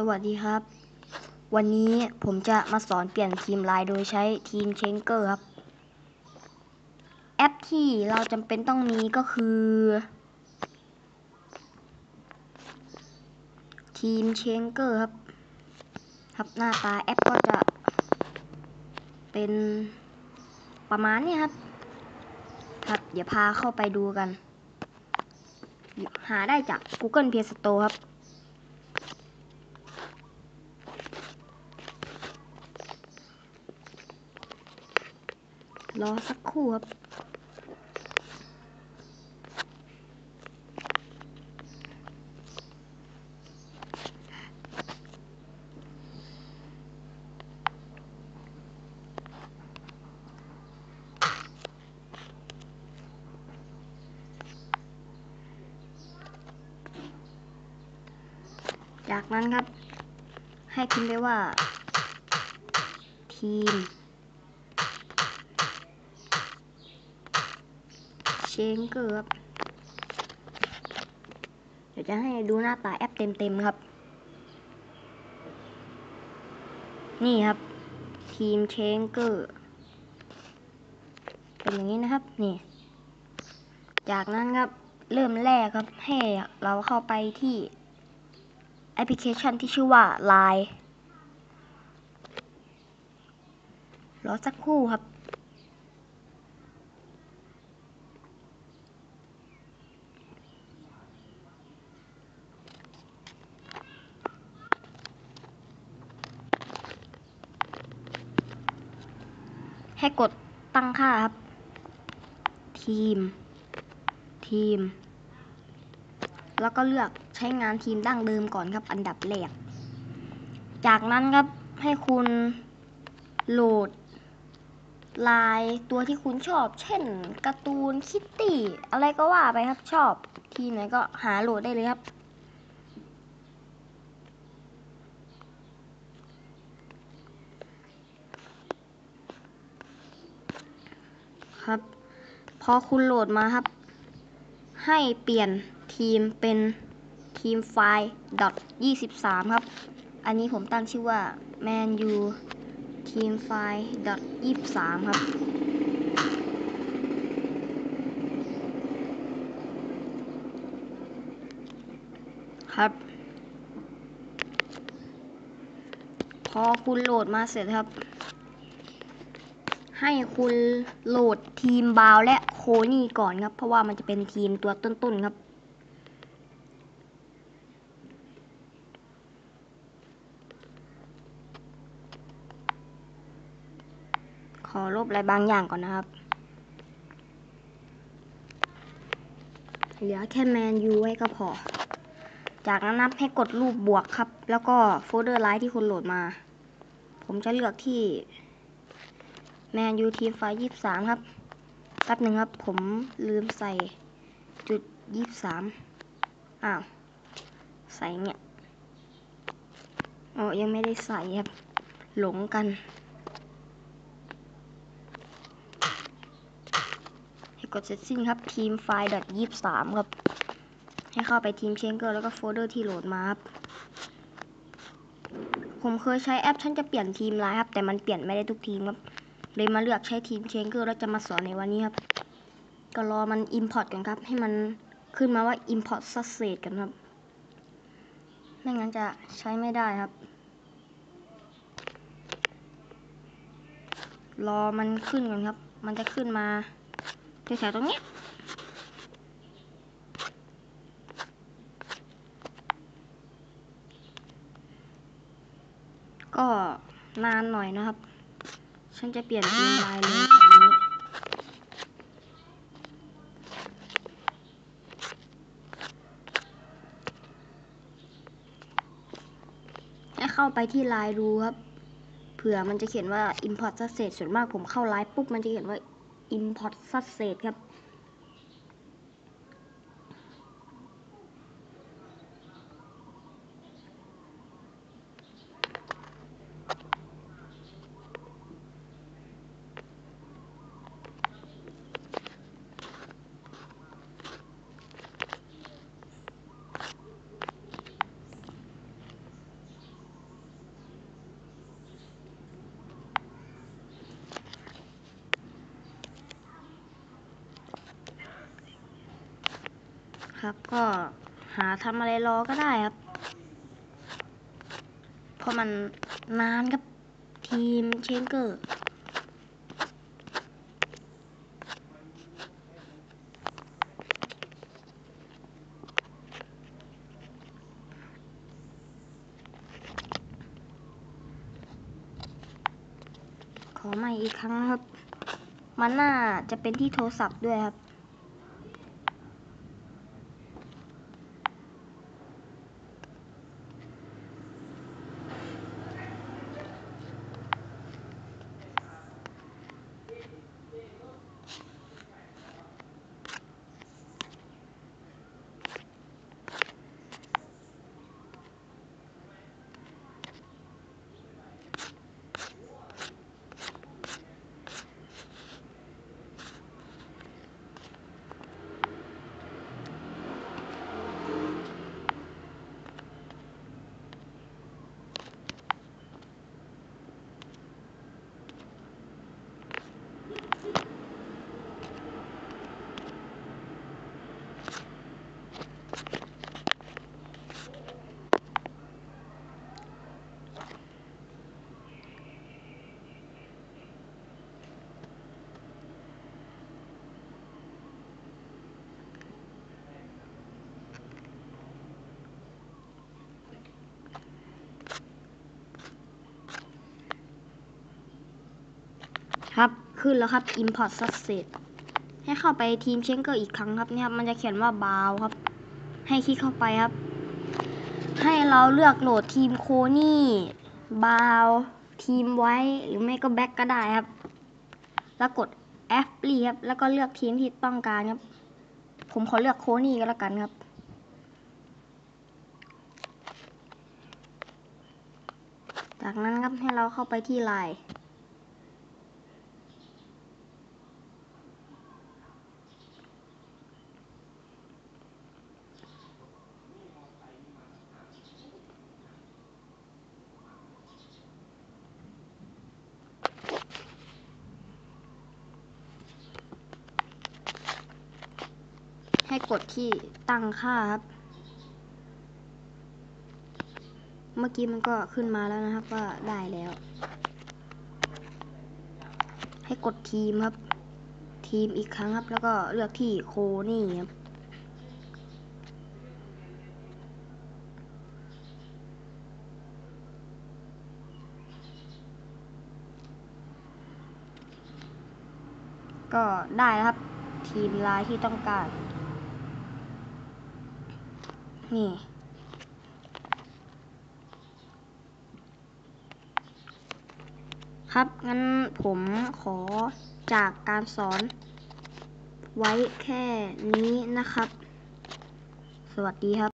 สวัสดีครับ วันนี้ผมจะมาสอนเปลี่ยนทีมไลน์โดยใช้ทีมเชงเกอร์ครับ แอปที่เราจำเป็นต้องมีก็คือ ทีมเชงเกอร์ครับ ครับหน้าตาแอปก็จะเป็นประมาณนี้ครับ ครับ เดี๋ยวพาเข้าไปดูกัน หาได้จาก Google Play Store ครับ รอสักครู่ครับจากนั้นครับ ให้พิมพ์ไปว่า ทีม ชงเกอร์ครับเดี๋ยวจะให้ดูหน้าตาแอปเต็มๆครับ นี่ครับ ทีมเชงเกอร์เป็นอย่างนี้นะครับ นี่ จากนั้นครับ เริ่มแรกครับให้เราเข้าไปที่แอปพลิเคชันที่ชื่อว่า Line รอสักครู่ครับ ให้กดตั้งค่าครับ ทีม ทีม แล้วก็เลือกใช้งานทีมดั้งเดิมก่อนครับ อันดับแรก จากนั้นครับให้คุณโหลดลายตัวที่คุณชอบ เช่นการ์ตูนคิตตี้ อะไรก็ว่าไปครับชอบ ทีไหนก็หาโหลดได้เลยครับ ครับ พอคุณโหลดมาครับ ให้เปลี่ยนทีมเป็นทีมไฟล์ .23 ครับ อันนี้ผมตั้งชื่อว่า man u ทีมไฟล์ .23 ครับ ครับ พอคุณโหลดมาเสร็จครับ ให้คุณโหลดทีมบาวและโคนี่ก่อนครับ เพราะว่ามันจะเป็นทีมตัวต้นๆครับ ขอลบอะไรบางอย่างก่อนนะครับ เหลือแค่แมนยูไว้ก็พอ จากนั้นนับให้กดรูปบวกครับ แล้วก็โฟลเดอร์ไลท์ที่คุณโหลดมา ผมจะเลือกที่ แมนยูทีมไฟยี่สามครับแป๊บหนึ่งครับ ผมลืมใส่จุดยี่สามอ้าว ใส่เนี่ยอ๋อยังไม่ได้ใส่ครับ หลงกันให้กดเซตติ้งครับทีมไฟล์ยี่สามครับ ให้เข้าไปทีมเชนเกอร์แล้วก็โฟลเดอร์ที่โหลดมาครับผมเคยใช้แอปฉันจะเปลี่ยนทีมไลน์ครับ แต่มันเปลี่ยนไม่ได้ทุกทีมครับ เลยมาเลือกใช้ทีมเชนเกอร์แล้วจะมาสอนในวันนี้ครับ ก็รอมัน Import กันครับ ให้มันขึ้นมาว่า Import Success กันครับ ไม่งั้นจะใช้ไม่ได้ครับ รอมันขึ้นกันครับ มันจะขึ้นมาแถวๆตรงนี้ก็นานหน่อยนะครับ ฉันจะเปลี่ยนทีมลายเลยแบบนี้ให้เข้าไปที่ไลน์ดูครับ เผื่อมันจะเขียนว่า import success ส่วนมากผมเข้าไลน์ปุ๊บมันจะเขียนว่า import success ครับ ครับ ก็หาทำอะไรรอก็ได้ครับ เพราะมันนานครับ ทีมเชนเกอร์ขอใหม่อีกครั้งครับ มันน่าจะเป็นที่โทรศัพท์ด้วยครับ ขึ้นแล้วครับ import success ให้เข้าไปทีมเชงเกอร์อีกครั้งครับเนี่ยครับมันจะเขียนว่าบาวครับ ให้คลิกเข้าไปครับ ให้เราเลือกโหลดทีมโคนี่บาวทีมไว้หรือไม่ก็แบ็กก็ได้ครับ แล้วกด F รีครับ แล้วก็เลือกทีมที่ต้องการครับ ผมขอเลือกโคนี่ก็แล้วกันครับ จากนั้นครับให้เราเข้าไปที่ไลน์ ให้กดที่ตั้งค่าครับ เมื่อกี้มันก็ขึ้นมาแล้วนะครับว่าได้แล้ว ให้กดทีมครับ ทีมอีกครั้งครับ แล้วก็เลือกที่โคนี่ครับก็ได้ครับ ทีมลายที่ต้องการ นี่ ครับ งั้นผมขอจากการสอน ไว้แค่นี้นะครับ สวัสดีครับ